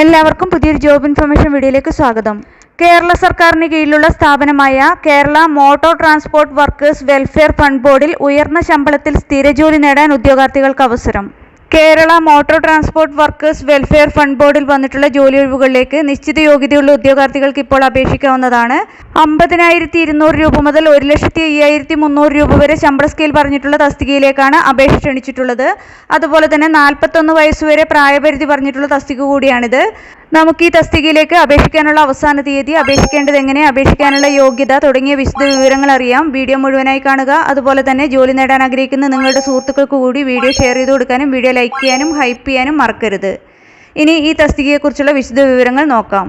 എല്ലാവർക്കും പുതിയൊരു job information വീഡിയോയിലേക്ക് സ്വാഗതം. കേരള സർക്കാരിന് കീഴിലുള്ള സ്ഥാപനമായ Kerala motor transport workers welfare fund ബോർഡിൽ ഉയർന്ന ശമ്പളത്തിൽ സ്ഥിരജോലി നേടാൻ ഉദ്യോഗാർത്ഥികൾക്ക് അവസരം. Kerala motor transport workers welfare fund ബോർഡിൽ വന്നിട്ടുള്ള ജോലി ഒഴിവുകളിലേക്ക് നിശ്ചിത യോഗ്യതയുള്ള ഉദ്യോഗാർത്ഥികൾക്ക് ഇപ്പോൾ അപേക്ഷിക്കാവുന്നതാണ്. അമ്പതിനായിരത്തി ഇരുന്നൂറ് രൂപ മുതൽ ഒരു ലക്ഷത്തി അയ്യായിരത്തി മുന്നൂറ് രൂപ വരെ ശമ്പള സ്കെയിൽ പറഞ്ഞിട്ടുള്ള തസ്തികയിലേക്കാണ് അപേക്ഷ ക്ഷണിച്ചിട്ടുള്ളത്. അതുപോലെ തന്നെ നാൽപ്പത്തൊന്ന് വയസ്സ് വരെ പ്രായപരിധി പറഞ്ഞിട്ടുള്ള തസ്തിക കൂടിയാണിത്. നമുക്ക് ഈ തസ്തികയിലേക്ക് അപേക്ഷിക്കാനുള്ള അവസാന തീയതി അപേക്ഷിക്കേണ്ടത് എങ്ങനെ അപേക്ഷിക്കാനുള്ള യോഗ്യത തുടങ്ങിയ വിശദ വിവരങ്ങൾ അറിയാം. വീഡിയോ മുഴുവനായി കാണുക. അതുപോലെ തന്നെ ജോലി നേടാൻ ആഗ്രഹിക്കുന്ന നിങ്ങളുടെ സുഹൃത്തുക്കൾക്ക് കൂടി വീഡിയോ ഷെയർ ചെയ്ത് കൊടുക്കാനും വീഡിയോ ലൈക്ക് ചെയ്യാനും ഹൈപ്പ് ചെയ്യാനും മറക്കരുത്. ഇനി ഈ തസ്തികയെക്കുറിച്ചുള്ള വിശദ വിവരങ്ങൾ നോക്കാം.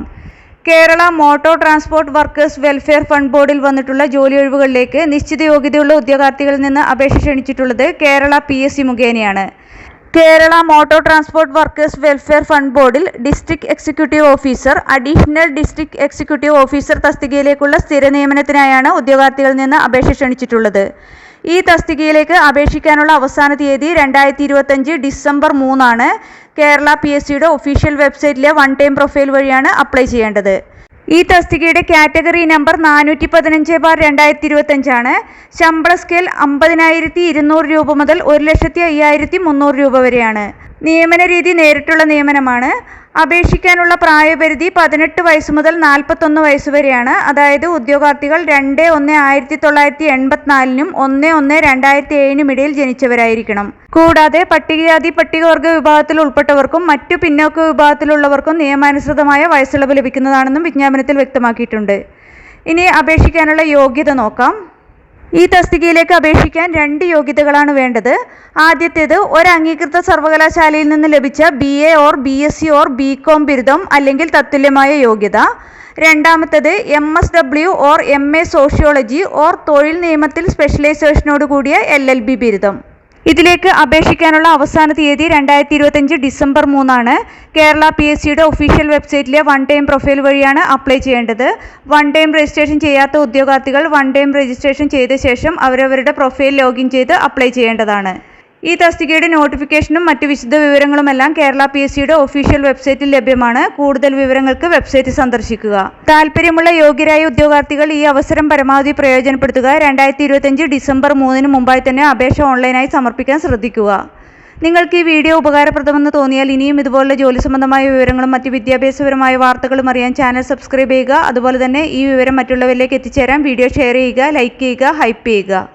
Kerala motor transport workers welfare fund ബോർഡിൽ വന്നിട്ടുള്ള ജോലി ഒഴിവുകളിലേക്ക് നിശ്ചിത യോഗ്യതയുള്ള ഉദ്യോഗാർത്ഥികളിൽ നിന്ന് അപേക്ഷ ക്ഷണിച്ചിട്ടുള്ളത് കേരള പി എസ് സി മുഖേനയാണ്. Kerala motor transport workers welfare fund ബോർഡിൽ district executive officer additional district executive officer തസ്തികയിലേക്കുള്ള സ്ഥിര നിയമനത്തിനായാണ് ഉദ്യോഗാർത്ഥികളിൽ നിന്ന് അപേക്ഷ ക്ഷണിച്ചിട്ടുള്ളത്. ഈ തസ്തികയിലേക്ക് അപേക്ഷിക്കാനുള്ള അവസാന തീയതി രണ്ടായിരത്തി ഇരുപത്തഞ്ച് ഡിസംബർ മൂന്നാണ്. കേരള പി എസ് സിയുടെ ഒഫീഷ്യൽ വെബ്സൈറ്റിലെ വൺ ടൈം പ്രൊഫൈൽ വഴിയാണ് അപ്ലൈ ചെയ്യേണ്ടത്. ഈ തസ്തികയുടെ കാറ്റഗറി നമ്പർ നാനൂറ്റി പതിനഞ്ച് ബാർ രണ്ടായിരത്തി ഇരുപത്തഞ്ചാണ് ശമ്പള സ്കെയിൽ അമ്പതിനായിരത്തി ഇരുന്നൂറ് രൂപ മുതൽ ഒരു ലക്ഷത്തി അയ്യായിരത്തി മുന്നൂറ് രൂപ വരെയാണ്. നിയമന രീതി നേരിട്ടുള്ള നിയമനമാണ്. അപേക്ഷിക്കാനുള്ള പ്രായപരിധി പതിനെട്ട് വയസ്സ് മുതൽ നാൽപ്പത്തൊന്ന് വയസ്സ് വരെയാണ്. അതായത് ഉദ്യോഗാർത്ഥികൾ രണ്ട് ഒന്ന് ആയിരത്തി തൊള്ളായിരത്തി എൺപത്തിനാലിനും ഒന്ന് ഒന്ന് രണ്ടായിരത്തി ഏഴിനും ഇടയിൽ ജനിച്ചവരായിരിക്കണം. കൂടാതെ പട്ടികജാതി പട്ടികവർഗ വിഭാഗത്തിൽ ഉൾപ്പെട്ടവർക്കും മറ്റു പിന്നോക്ക വിഭാഗത്തിലുള്ളവർക്കും നിയമാനുസൃതമായ വയസ്സിളവ് ലഭിക്കുന്നതാണെന്നും വിജ്ഞാപനത്തിൽ വ്യക്തമാക്കിയിട്ടുണ്ട്. ഇനി അപേക്ഷിക്കാനുള്ള യോഗ്യത നോക്കാം. ഈ തസ്തികയിലേക്ക് അപേക്ഷിക്കാൻ രണ്ട് യോഗ്യതകളാണ് വേണ്ടത്. ആദ്യത്തേത് ഒരു അംഗീകൃത സർവകലാശാലയിൽ നിന്ന് ലഭിച്ച B A or B S C or B com ബിരുദം അല്ലെങ്കിൽ തത്തുല്യമായ യോഗ്യത. രണ്ടാമത്തേത് M S W or M A sociology or തൊഴിൽ നിയമത്തിൽ സ്പെഷ്യലൈസേഷനോട് കൂടിയ എൽ എൽ ബി ബിരുദം. ഇതിലേക്ക് അപേക്ഷിക്കാനുള്ള അവസാന തീയതി രണ്ടായിരത്തി ഇരുപത്തിയഞ്ച് ഡിസംബർ മൂന്നാണ്. കേരള പി എസ് സിയുടെ ഒഫീഷ്യൽ വെബ്സൈറ്റിലെ വൺ ടൈം പ്രൊഫൈൽ വഴിയാണ് അപ്ലൈ ചെയ്യേണ്ടത്. വൺ ടൈം രജിസ്ട്രേഷൻ ചെയ്യാത്ത ഉദ്യോഗാർത്ഥികൾ വൺ ടൈം രജിസ്ട്രേഷൻ ചെയ്ത ശേഷം അവരവരുടെ പ്രൊഫൈൽ ലോഗിൻ ചെയ്ത് അപ്ലൈ ചെയ്യേണ്ടതാണ്. ഈ തസ്തികയുടെ നോട്ടിഫിക്കേഷനും മറ്റ് വിശദ വിവരങ്ങളുമെല്ലാം കേരള പി എസ് സിയുടെ ഒഫീഷ്യൽ വെബ്സൈറ്റിൽ ലഭ്യമാണ്. കൂടുതൽ വിവരങ്ങൾക്ക് വെബ്സൈറ്റ് സന്ദർശിക്കുക. താല്പര്യമുള്ള യോഗ്യരായ ഉദ്യോഗാർത്ഥികൾ ഈ അവസരം പരമാവധി പ്രയോജനപ്പെടുത്തുക. രണ്ടായിരത്തി ഇരുപത്തിയഞ്ച് ഡിസംബർ മൂന്നിന് മുമ്പായി തന്നെ അപേക്ഷ ഓൺലൈനായി സമർപ്പിക്കാൻ ശ്രദ്ധിക്കുക. നിങ്ങൾക്ക് ഈ വീഡിയോ ഉപകാരപ്രദമെന്ന് തോന്നിയാൽ ഇനിയും ഇതുപോലുള്ള ജോലി സംബന്ധമായ വിവരങ്ങളും മറ്റ് വിദ്യാഭ്യാസപരമായ വാർത്തകളും അറിയാൻ ചാനൽ സബ്സ്ക്രൈബ് ചെയ്യുക. അതുപോലെ തന്നെ ഈ വിവരം മറ്റുള്ളവരിലേക്ക് എത്തിച്ചേരാൻ വീഡിയോ ഷെയർ ചെയ്യുക ലൈക്ക് ചെയ്യുക ഹൈപ്പ് ചെയ്യുക.